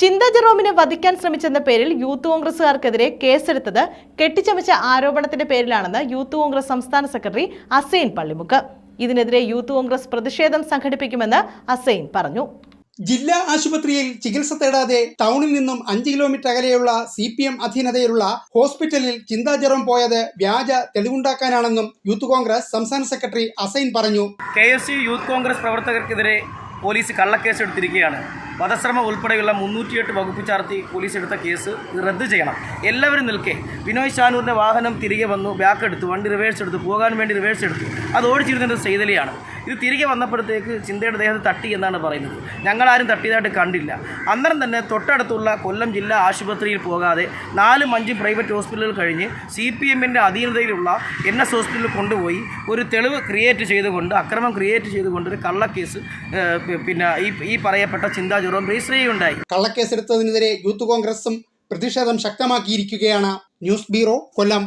ചിന്ത ജെറോമിനെ വധിക്കാൻ ശ്രമിച്ചെന്ന പേരിൽ യൂത്ത് കോൺഗ്രസുകാർക്കെതിരെ കേസെടുത്തത് കെട്ടിച്ചമച്ച ആരോപണത്തിന്റെ പേരിലാണെന്ന് യൂത്ത് കോൺഗ്രസ് സംസ്ഥാന സെക്രട്ടറി അസൈൻ പള്ളിമുക്ക്. ഇതിനെതിരെ യൂത്ത് കോൺഗ്രസ് പ്രതിഷേധം സംഘടിപ്പിക്കുമെന്ന് അസൈൻ പറഞ്ഞു. ജില്ലാ ആശുപത്രിയിൽ ചികിത്സ തേടാതെ ടൗണിൽ നിന്നും അഞ്ച് കിലോമീറ്റർ അകലെയുള്ള സി പി എം അധീനതയിലുള്ള ഹോസ്പിറ്റലിൽ ചിന്താജറം പോയത് വ്യാജ തെളിവുണ്ടാക്കാനാണെന്നും യൂത്ത് കോൺഗ്രസ് സംസ്ഥാന സെക്രട്ടറി അസൈൻ പറഞ്ഞു. K S U youth Congress പ്രവർത്തകർക്കെതിരെ police കള്ളക്കേസ് എടുത്തിരിക്കുകയാണ് വധശ്രമം ഉൾപ്പെടെയുള്ള മുന്നൂറ്റിയെട്ട് വകുപ്പ് ചാർത്തി പോലീസ് എടുത്ത കേസ് റദ്ദ് ചെയ്യണം. എല്ലാവരും നിൽക്കെ. വിനോയ് ഷാനൂറിന്റെ വാഹനം തിരികെ വന്നു ബാക്ക് എടുത്തു വണ്ടി റിവേഴ്സ് എടുത്തു പോകാൻ വേണ്ടി റിവേഴ്സ് എടുത്തു. അത് ഓടിച്ചിരുന്നത് സെയ്തലിയാണ്. ഇത് തിരികെ വന്നപ്പോഴത്തേക്ക് ചിന്തയുടെ ദേഹത്ത് തട്ടി എന്നാണ് പറയുന്നത്. ഞങ്ങളാരും തട്ടിയതായിട്ട് കണ്ടില്ല. അന്നേരം തന്നെ തൊട്ടടുത്തുള്ള കൊല്ലം ജില്ലാ ആശുപത്രിയിൽ പോകാതെ നാലും അഞ്ചും പ്രൈവറ്റ് ഹോസ്പിറ്റലുകൾ കഴിഞ്ഞ് സി പി എമ്മിന്റെ അധീനതയിലുള്ള എൻ എസ് ഹോസ്പിറ്റലിൽ കൊണ്ടുപോയി ഒരു തെളിവ് ക്രിയേറ്റ് ചെയ്തുകൊണ്ട് അക്രമം ക്രിയേറ്റ് ചെയ്തുകൊണ്ട് ഒരു കള്ളക്കേസ് പിന്നെ ഈ ഈ പറയപ്പെട്ട ചിന്താ ജെറോം രജിസ്റ്റർ ചെയ്യുകയുണ്ടായി. കള്ളക്കേസെടുത്തതിനെതിരെ യൂത്ത് കോൺഗ്രസും പ്രതിഷേധം ശക്തമാക്കിയിരിക്കുകയാണ് ന്യൂസ് ബ്യൂറോ കൊല്ലം.